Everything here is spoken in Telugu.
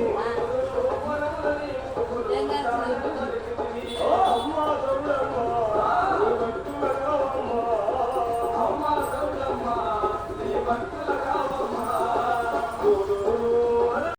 Đũa.